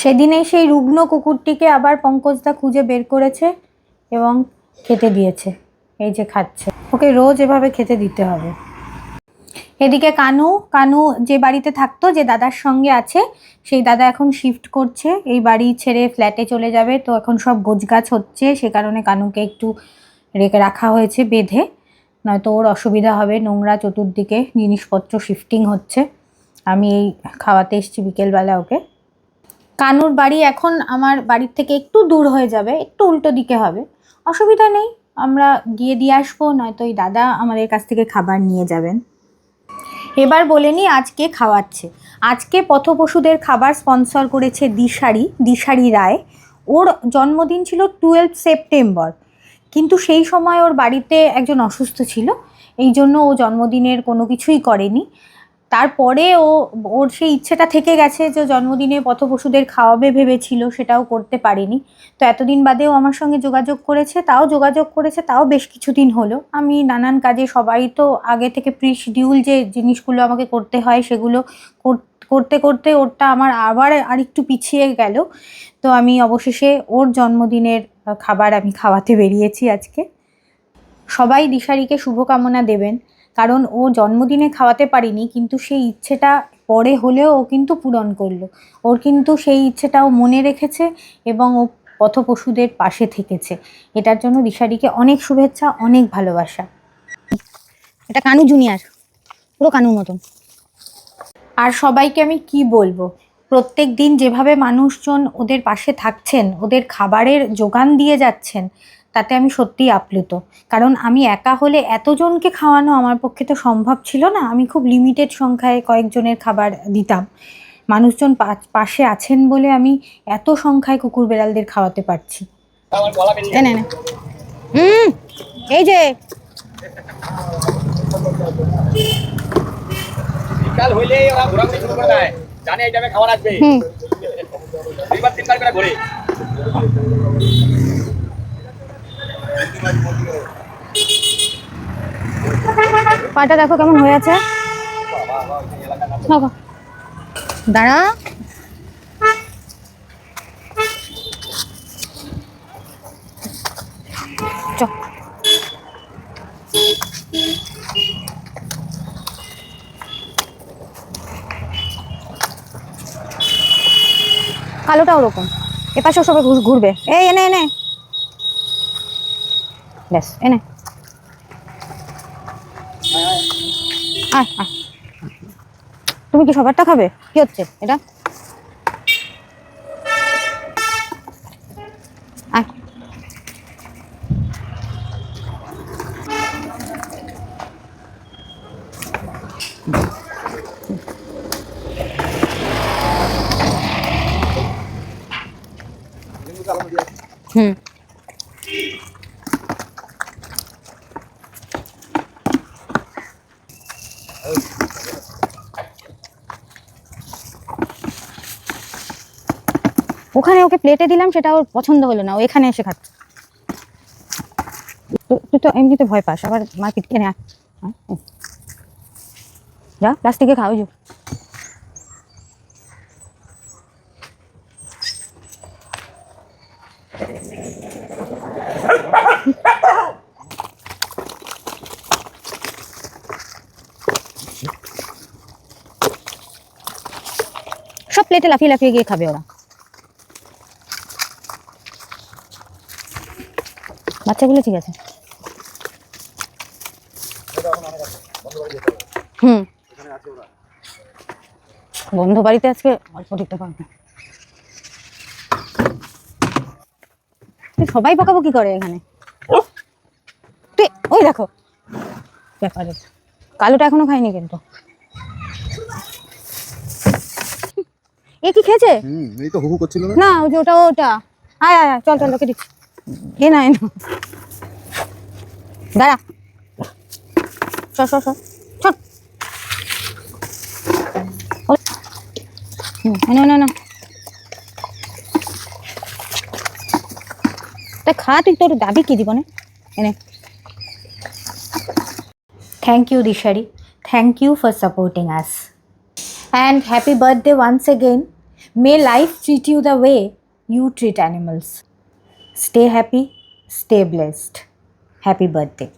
সেদিনেই সেই রুগ্ন কুকুরটিকে আবার পঙ্কজদা খুঁজে বের করেছে এবং খেতে দিয়েছে, এই যে খাচ্ছে। ওকে রোজ এভাবে খেতে দিতে হবে। এদিকে কানু কানু যে বাড়িতে থাকতো, যে দাদার সঙ্গে আছে, সেই দাদা এখন শিফট করছে। এই বাড়ি ছেড়ে ফ্ল্যাটে চলে যাবে, তো এখন সব গোছগাছ হচ্ছে, সে কারণে কানুকে একটু রেখে রাখা হয়েছে বেঁধে। নয়তো ওর অসুবিধা হবে, নোংরা চতুর্দিকে জিনিসপত্র শিফটিং হচ্ছে। আমি এই খাওয়াতে এসেছি বিকেলবেলা ওকে। কানুর বাড়ি এখন আমার বাড়ির থেকে একটু দূর হয়ে যাবে, একটু উল্টো দিকে হবে। অসুবিধা নেই, আমরা গিয়ে দিয়ে আসব, নয়তো ওই দাদা আমাদের কাছ থেকে খাবার নিয়ে যাবেন। এবার বলে নি আজকে খাওয়াচ্ছে। আজকে পথপশুদের খাবার স্পন্সর করেছে দিশারি দিশারি রায়। ওর জন্মদিন ছিল টুয়েলভ সেপ্টেম্বর কিন্তু সেই সময় ওর বাড়িতে একজন অসুস্থ ছিল, এই জন্য ও জন্মদিনের কোনো কিছুই করেনি। তারপরে ও, ওর সেই ইচ্ছেটা থেকে গেছে যে জন্মদিনে পথপশুদের খাওয়াবে ভেবেছিল, সেটাও করতে পারেনি। তো এতদিন বাদেও আমার সঙ্গে যোগাযোগ করেছে, তাও যোগাযোগ করেছে, তাও বেশ কিছুদিন হলো। আমি নানান কাজে, সবাই তো আগে থেকে প্রি শিডিউল যে জিনিসগুলো আমাকে করতে হয়, সেগুলো কর- করতে করতে ওরটা আমার আবার আরেকটু পিছিয়ে গেল। তো আমি অবশেষে ওর জন্মদিনের খাবার আমি খাওয়াতে বেরিয়েছি আজকে। সবাই দিশারিকে শুভকামনা দেবেন। কারণ ও জন্মদিনে খাওয়াতে পারিনি, কিন্তু সেই ইচ্ছেটা পরে হলেও ও কিন্তু পূরণ করল। ওর কিন্তু সেই ইচ্ছেটাও মনে রেখেছে এবং ও পথপশুদের পাশে থেকেছে। এটার জন্য দিশারিকে অনেক শুভেচ্ছা, অনেক ভালোবাসা। এটা কানু জুনিয়র, পুরো কানুর মতন। আর সবাইকে আমি কি বলব? প্রত্যেক দিন যেভাবে মানুষজন ওদের পাশে থাকছেন, ওদের খাবারের যোগান দিয়ে যাচ্ছেন তাতে আমি সত্যিই আপ্লুত। কারণ আমি একা হলে এতজনকে খাওয়ানো আমার পক্ষে তো সম্ভব ছিল না। আমি খুব লিমিটেড সংখ্যায় কয়েকজনের খাবার দিতাম। মানুষজন পা- পাশে আছেন বলে আমি এত সংখ্যায় কুকুর বেড়ালদের খাওয়াতে পারছি। এনে নে হুম এই যে। বিকাল হইলেই ওরা ঘোরাঘুরি শুরু করে দেয়। জানে এই টাইমে খাবার আসবে দুইবার তিনবার করে ঘোরে। পাটা দেখো কেমন হয়ে আছে। দাঁড়া। কালোটা ওরকম। এপাশেও সবাই ঘুরবে। এই এনে এনে। ব্যাস এনে। তুমি কি সবারটা খাবে? কি হচ্ছে এটা? হুম। ওখানে ওকে প্লেটে দিলাম সেটা ওর পছন্দ হলো না ও এখানে এসে খাচ্ছে। তুই তো এমনিতে ভয় পাস আবার মার্কেট কেনে আয়, যা প্লাস্টিকে খাও যো। সব প্লেটে লাফিয়ে লাফিয়ে গিয়ে খাবে ওরা। বাচ্চাগুলো ঠিক আছে। হুম। বন্ধ বাড়িতে আজকে অল্প টিকতে পারবে সবাই বকাবকি করে এখানে? তুই ওই দেখো। ব্যাপারে কালোটা এখনও খাইনি কিন্তু। এ কি খেয়েছে? হুম এই তো হুহু করছিল না? ওই যে ওটা ওটা। আয় আয় চল চল লোকে দিচ্ছি। এ না এ না দাঁড়া সর সর সর চল ওলে। হুম, এনে এনে এনে তা খা তুই তোর দাবি কি জীবনে এনে thank you Dishari thank you for supporting us and happy birthday once again may life treat you the way you treat animals Stay happy, stay blessed. Happy birthday.